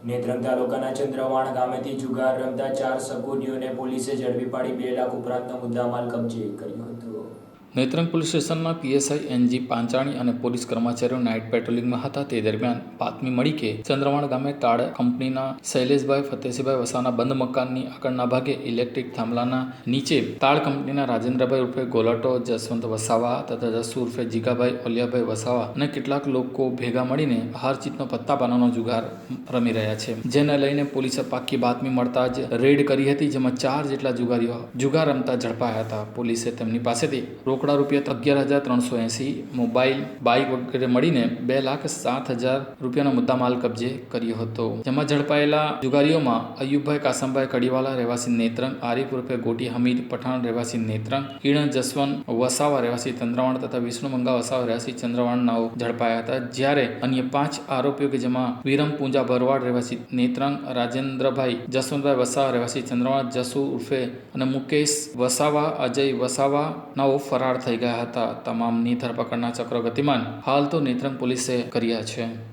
નેત્રંગ તાલુકાના ચંદ્રવાણ ગામેથી જુગાર રમતા ચાર સગુનીઓને પોલીસે ઝડપી પાડી બે લાખ ઉપરાંતનો મુદ્દામાલ કબજે કર્યો હતો. નેત્રંગ પોલીસ સ્ટેશનમાં પીએસઆઈ એનજી પાંચાણી અને પોલીસ કર્મચારીઓ નાઇટ પેટ્રોલિંગમાં હતા. તે દરમિયાન બાતમી મળી કે ચંદ્રવાણ ગામે તાળ કંપનીના શૈલેષભાઈ ફતેસિંહભાઈ વસાના બંધ મકાનની આગળના ભાગે ઇલેક્ટ્રિક થાંભલાના નીચે તાળ કંપનીના રાજેન્દ્રભાઈ ઉર્ફે ગોલાટો, જસવંત વસાવા તથા જસુ ઉર્ફે જીગાભાઈ ઓલિયાભાઈ વસાવા અને કેટલાક લોકો ભેગા મળીને હારચીતનો પત્તા બનાવવાનો જુગાર રમી રહ્યા છે. જેને લઈને પોલીસે પાકી બાતમી મળતા જ રેડ કરી હતી, જેમાં ચાર જેટલા જુગારીઓ જુગાર રમતા ઝડપાયા હતા. પોલીસે તેમની પાસેથી રોકડા રૂપિયા અગિયાર હજાર ત્રણસો એંસી, મોબાઈલ, બાઇક વગેરે મળીને બે લાખ સાત હજાર રૂપિયાનો મુદ્દામાલ કબજે કર્યો હતો. જેમાં ઝડપાયેલા જુગારીઓમાં અયુબભાઈ કાસમભાઈ કડીવાલા રહેવાસી નેત્રંગ, આરીફ ઉર્ફે ગોટી હમીદ પઠાણ રહેવાસી નેત્રંગ, કિરણ જસવંત વસાવા રહેવાસી ચંદ્રવાણ તથા વિષ્ણુ મંગા વસાવા રહેવાસી ચંદ્રવાણ નાઓ ઝડપાયા હતા. જ્યારે અન્ય પાંચ આરોપીઓ કે જેમાં વિરમ પૂંજા ભરવાડ રહેવાસી નેત્રંગ, રાજેન્દ્રભાઈ જસવંતભાઈ વસાવા રહેવાસી ચંદ્રવાણ, જસુ ઉર્ફે અને મુકેશ વસાવા, અજય વસાવા નાઓ ફરાર થઈ ગયા હતા. તમામની ધરપકડના ચક્રો ગતિમાન હાલ તો નેત્રંગ પોલીસે કર્યા છે.